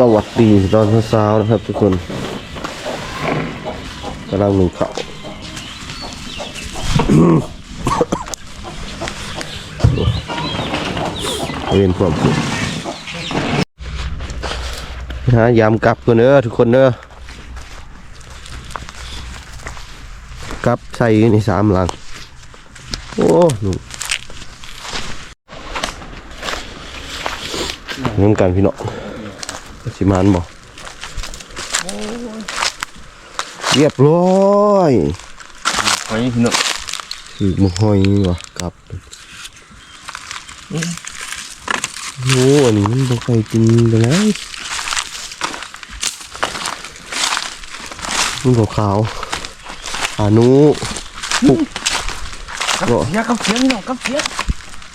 สวัสดีตอนเช้าๆนะครับทุกคนกำลังหนึ่งเขาวเรียนความสุขนะยามกลับกันเด้อทุกคนเด้อกลับใส่ในสามหลัง โอ้หนุ่มเงินกันพี่น้อง สิมานบอกเรียบร้อยไว้พี่น้องถือมือห้อยนี่วะกลับโอ้อันนี้มันบ่ใครกินกันนะมันบอกขาวอานุปุกก็เสียกับเสียงพี่น้องกับเสียง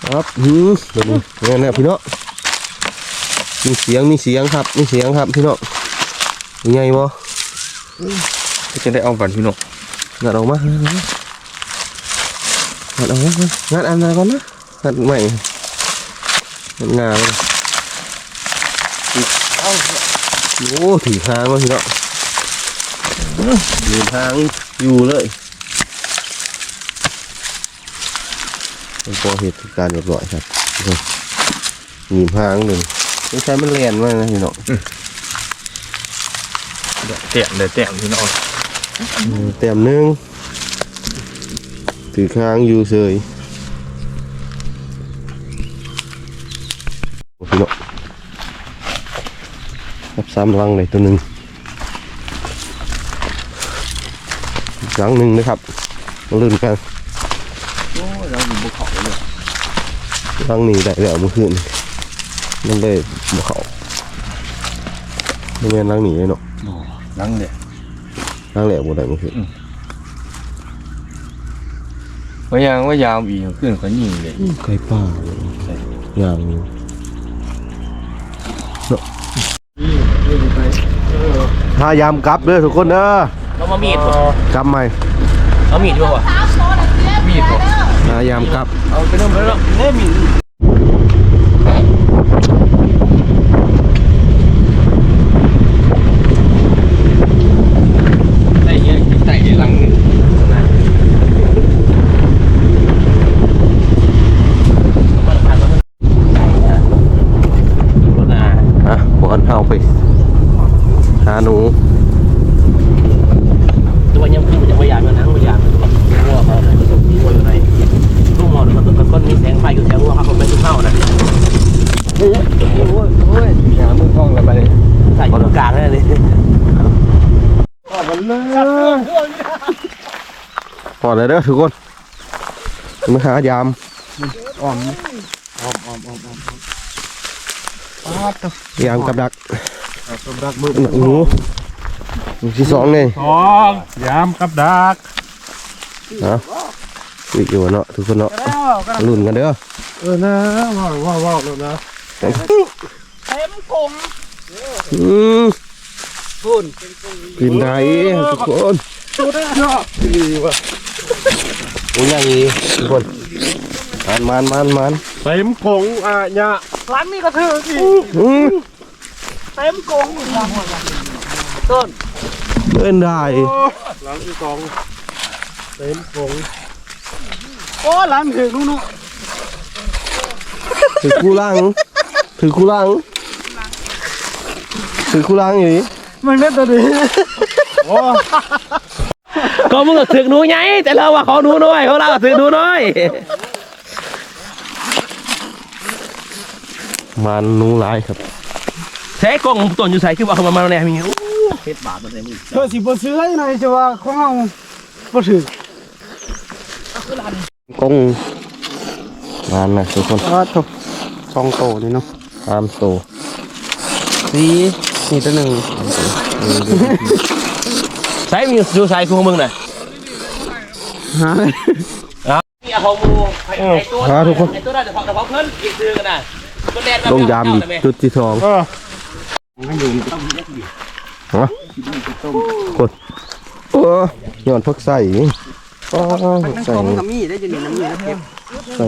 ครับหืมเดี๋ยวนี้เนี่ยนะพี่น้อง มีเสียงมีเสียงครับมีเสียงครับพี่น้องยังไงบ่จะได้เอาบันพี่น้องงัดออกมางัดออกมางัดอันนั้นก่อนนะงัดใหม่งัดงาเลยโอ้ถือทางมาพี่น้องถือทางอยู่เลยเป็นพอเหตุการณ์เรียบร้อยครับทุกคนหนีบหางหนึ่ง ไม่ใช่มันแลนมากนะพี่น้องเตียงเดี๋ยวเตียงพี่น้องเต็มหนึ่งถือค้างอยู่เฉยโอ้พี่น้องครับสามลังเลยตัวหนึ่งอีกลังหนึ่งนะครับมาลุ้นกันโอ้ยเราอยู่บนเขาเลยลังนี้ได้แล้วเมื่อคืน มันได้บ่เขาไม่แม่นลังนี้เลยเนาะนั่งเลยลังแหลกบ่ได้เมื่อคืนว่ายางว่ายาวอีกขึ้นก็ยิงเลยไก่ป่าเลยอย่างนี้เนาะถ้ายามกลับเด้อทุกคนเด้อเรามามีดบ่กลับใหม่เอามีดด้วยวะมีดบ่ถ้ายามกลับเอาไปเริ่มแล้วเริ่มมีดใส่เงี้ยใส่ลังหนึ่ง รถนา อะบอลเอาไปหาหนู ตัวยังขึ้นจากพยายามอยู่นะพยายามวัวเขาวัวอยู่ในลูกหมอมันเป็นก้อนมีแสงไฟอยู่แถววัวเขาเป็นทุกเข้านะ โอ้ยโอ้ยโอ้ยอย่ามือท้องกันไปเลย ใส่อยู่กลางนั่นเลย พ อเลยเด้อทุกคนมาหายามอ่อมอ่อมอ่อมอ่อมอ่อมป้าดตัวยามกับดักสมรักมือหนูหนูที่สองนี่สองยามกับดักนะอีกอยู่เนาะทุกคนเนาะลุ้นกันเด้อเออนะว้าวว้าวว้าวแล้วนะอืมกินได้ทุกคนดีว่ะ โอ้ยยังอีทุกคนมันมันมันมันเต็มกงอะยะร้านนี้ก็ถือสิอืมเต็มกงเล่นได้ร้านที่สองเต็มกงโอ้ร้านถึงนู่นนู่นถือคู่ล่างถือคู่ล่างถือคู่ล่างอยู่นี่มันเล่นตัวดีโอ้ ก็มึงก็ถึกหนูไงแต่เราว่าขอหนูน้อยของเราถึกหนูน้อยมันหนูหลายครับแท้กล้องต้นอยู่ใส่คือว่าเขามามาแน่มีเฮ็ดบาปมันเลยมึงเธอสิบ่ซื้อให้หน่อยจะว่าของเราบ่ถือกงมันนะทุกคนอ่าถูกสองโตนี่เนาะตามโตสีนี่ตัวหนึ่ง ใส่มีอยู่ใส่คือของมึงน่ะหานี่ของมูไอ้ตัวไอ้ตัวได้แต่พอแต่พอเพิ่นอีกซื้อกันน่ะตัวแดดลงยามอีกจุดที่สองเออฮะกดโอ้ย้อนพักใส่โอ้พักใส่น้ำมีได้อยู่นี่น้ำมีนะเก็บใส่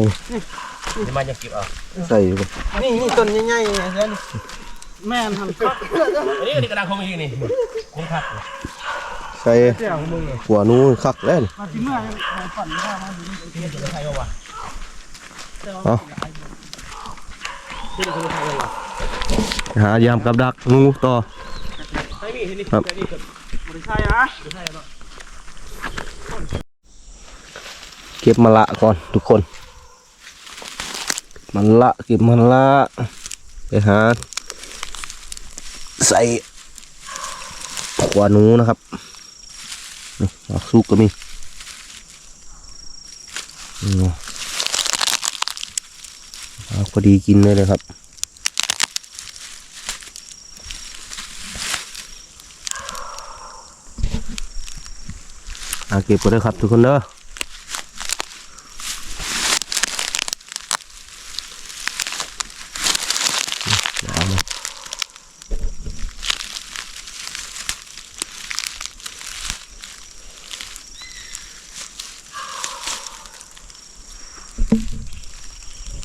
มันจะเก็บเอาใส่ไปนี่นี่ต้นใหญ่ๆเช่นแม่นทำครับอันนี้อันนี้กระดังคงอีกนี่คงคัด ใส่เสี่ยวมึงเลยหัวนูคักแล้วนี่เอยังฝันว่าหายามกับดักงูต่อครับที่นี่ก็บมันะคือไทยเก็บมะละก่อนทุกคน มันละเก็บมันละไปหาใส่หัวหนูนะครับ นี่เอาสุกก็มีนี่เอาพอดีกินเลยเลยครับอาเก็บก็ได้ครับทุกคนเด้อ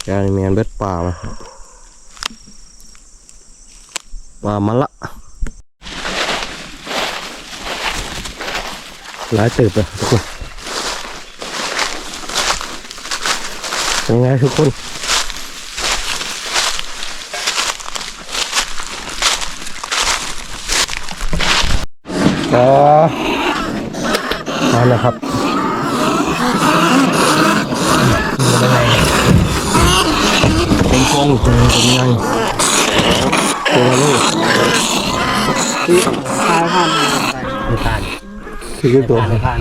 จานแมนเบ็ดป่ามาป่ามาละหลายติบเลยทุกคนเป็นไงทุกคนอ๋อนั่นนะครับ เป็นกงเป็นยังไงเป็นอะไรลูกทายผ่านไม่ผ่านคือตัวไม่ผ่าน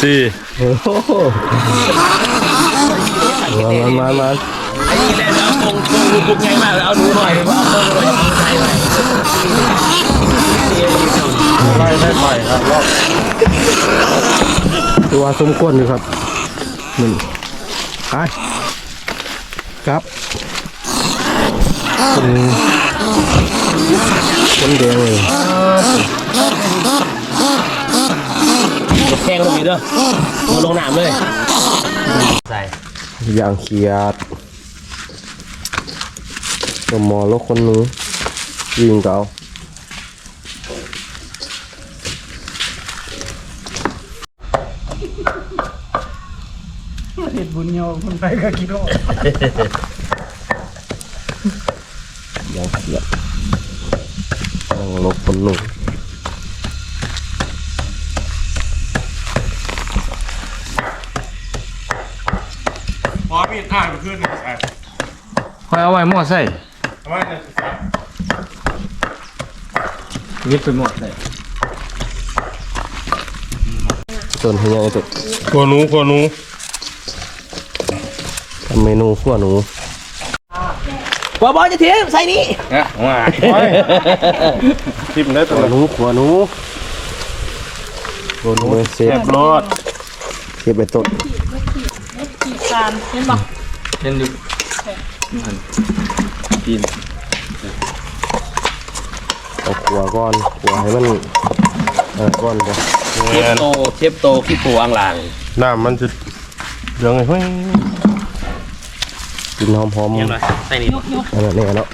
สี่โอ้โหมามามาไอ้นี่แหละเอาคงคงบุกไงมากเอาหนูหน่อยว่าเอาหนูหน่อยเอาไหน่อยไล่ได้ไปครับรอบตัวสมควรอยู่ครับหนึ่งไปครับ คนคนแดงเลยแข้งลงอีกเด้อมาลงน้ำเลยใส่อย่างเขียดตัวหมอลกคนหนู้ยิงเก่าเห็ดบุญโยคนไปก็กิโลอ ย่างเขียดต้องลกคนหนู้พอมีท่าไปขึ้นหนึ่งแสนคอยเอาไว้หมดใส่ทำไมเนี่ยแสนยึดไปหมดเลยต้นให้ยังไงตัวขัวหนูขัวหนูทำเมนูขั้วหนู บัวบอลจะเทียมใส่นี่นะว่าทิมได้ตัขั้ววหนูขั้วหนูขั้วหนูเซแซ่ฟบรอดเซฟไปต้นการเห็นบอกเล่นดิมันกินเอาขัวก้อนขัวให้มันเออก้อนไปเชฟโตเชฟโตขี้ปูอังลางน้ำมันจะเหลืองไงเฮ้ย กินหอมหอมยังไงใส่นี่ยกยกอันนั้นเนี่ยเนาะ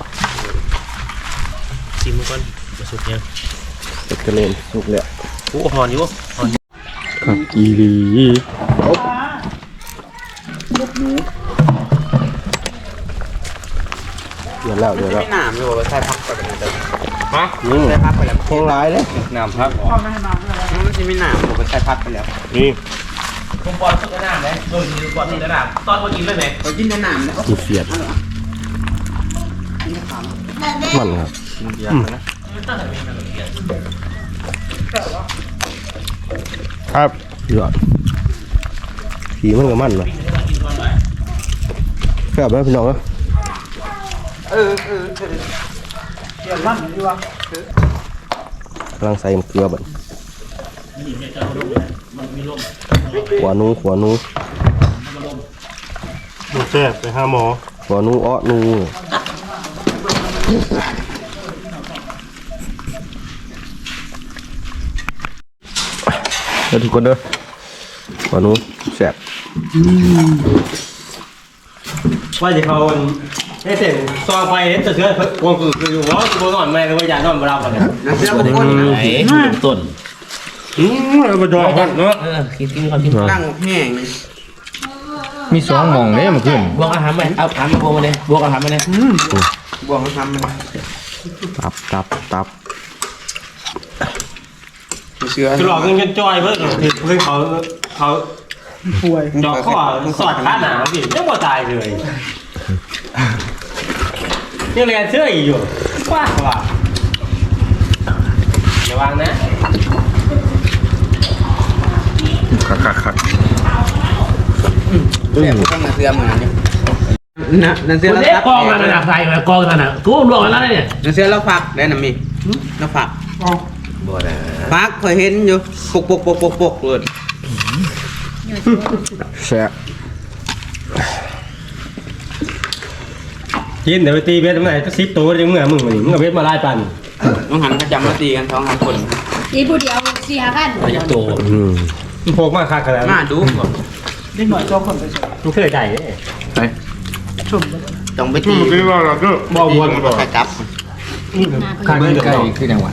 ชิมมันก่อนมาสุกยังเป็ดกระเลนสุกแล้วโอ้หอนอยู่หอนครับอีรีเดี๋ยวแล้วเดี๋ยวแล้วน้ำอยู่ว่าใส่พักไปกันเลยนี่ใส่พักไปแล้วแข็งร้ายเลยน้ำพักมันจะไม่น้ำผมก็ใส่พักไปแล้วนี่ ผมบอลสุกน้ำเลยโดนบอลสุกน้ำตอนมากินเลยไหมเรากินในน้ำแล้วกินเสียดมันครับกินเบียร์นะครับยอดผีมันกับมันเลยแซ่บไหมพี่น้องเอ้ยเออเออเดี๋ยวมันดีวะกำลังใส่เกลือบัด หัวหนูหัวหนูดูแซ่บไปหาหมอหัวหนูอ้อหนูเด้อทุกคนเด้อหัวหนูแซ่บว่าจะเขาเฮ้ยเสร็จซองไปเห็นแต่เชื้อวงคืออยู่ว่าตัวนอนแม่ก็อยากนอนเรากันเนี่ยน้ำเสื้อบ่ได้คนไหนต้น อืมเราไปจอยกันเนาะเออกินกินก่อนกินก่อนตั้งแห้งมีสองหมองเลยมันขึ้นบวกอาหารไปเอาอาหารมาบวกมาเลยบวกอาหารมาเลยบวกมาทำมันตับตับตับเสื้อคือหลอกเงินจอยเพื่อนเพื่อนเขาเขาป่วยดอกข้อสอดขาหนาสิยังบ่ตายเลยยังเรียนเชื่ออีกอยู่ว้าว่าระวังนะ คักคักคัก แซ่บกว่าน้ำเสื้อเหมือนกันนะน้ำเสื้อเราเด็กพักองนั่นน่ะใส่ไว้กองนั่นน่ะกูรวมแล้วเนี่ยน้ำเสื้อเราพักได้น้ำมีเราพักบ่ได้พักเคยเห็นอยู่ปกปกปกปกปกเลยแซ่บกินเดี๋ยวไปตีเบสทำไมก็ซิปตัวยังเมื่อมึงมึงกับเบสมาไล่ปันน้องหันประจำมาตีกันท้องหันคนอีผู้เดียวสี่ห้าพันระยะโตมันโผล่มาคักขนาดมานั้ นดูก่อนมึงเคยใจเด้ต้องไปตีว่าเราก็บอกวนใครจับคักเบิ้เงิลนไก่เนาะคือจังหวะ